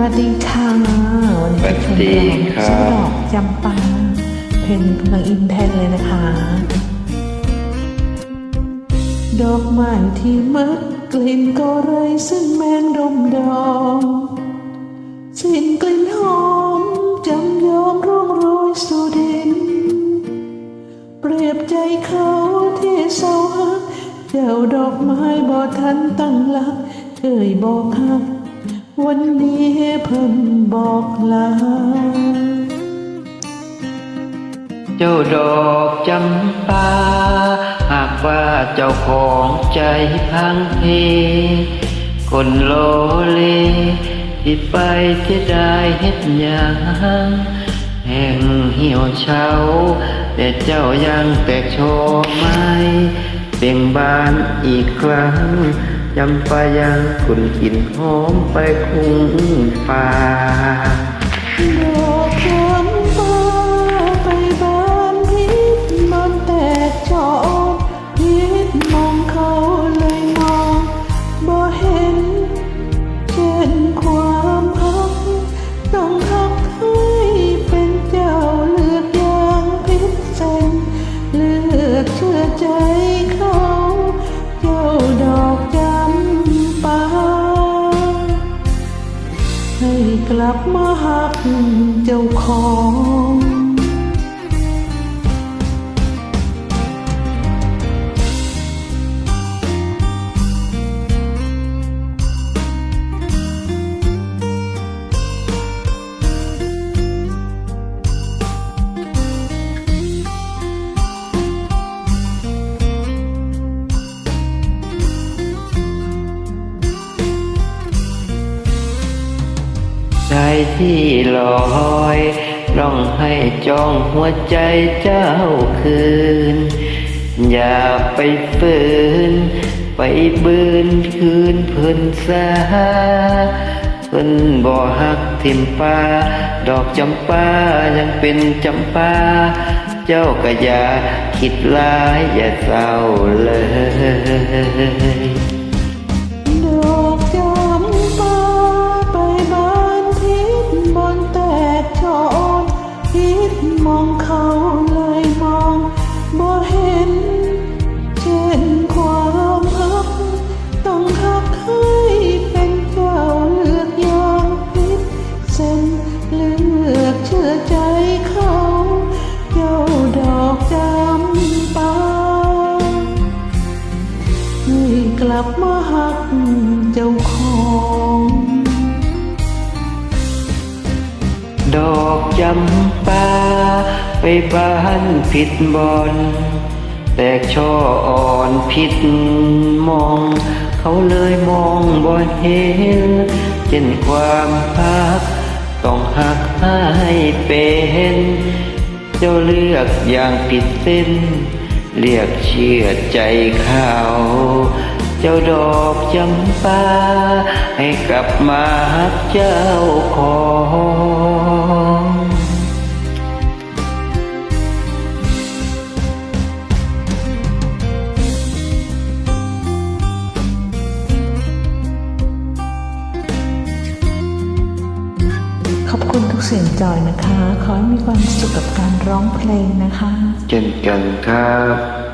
วัสดีค่ะวันนี้จะชวนดีครัเราบซื้อดอกจำปาเพนกำลังอินแทนเลยนะคะ ดอกไม้ที่มัดกลิ่นก็ไรซึ่งแมงดมดองสิ้นกลิ่นหอมจำยอมร่วงโรยสู่ดิน เปรียบใจเขาที่เศร้าฮักเจ้าดอกไม้บ่ทันตั้งหลักเคยบอกฮัก วันนี้เพิ่นบอกลา เจ้าดอกจำปา หากว่าเจ้าของใจพังเพคนโลเลที่ไปที่ได้เฮ็ดหยังแห่งเหี่ยวเฉาแต่เจ้ายังแตกโชว์ไม่เบ่งบานอีกครั้ง จำปายังคุณกลิ่นหอมไปคุ้งฟ้า กลับมาหักเจ้าของ ที่ลอยร้องให้จองหัวใจเจ้าคืน อย่าไปฝืน ไปบืนคืนเพิ่นซาเพิ่นบ่ฮักทิมป้าดอกจำปายังเป็นจำปาเจ้าก็อย่าคิดร้ายอย่าเศร้าเลย มองเขาเลยมองบ่เห็นเช่นความฮักต้องฮักให้เป็นเจ้าเลือกย่างพิษเส้นเลือกเชื่อใจเขาเจ้าดอกจำปาให้กลับมาหักเจ้าของ อกจำปาไปบ้านผิดบอนแตกช่ออ่อนผิดมอง เขาเลยมองบ่เห็นเช่นความพัก ต้องหักให้เป็นเจ้าเลือกอย่างผิดเส้น เรียกเชื่อใจเขาเจ้าดอกจำปาให้กลับมาหักเจ้าของ กเสียงจอยนะคะ ขอให้มีความสุขกับการร้องเพลงนะคะ เช่นกันครับ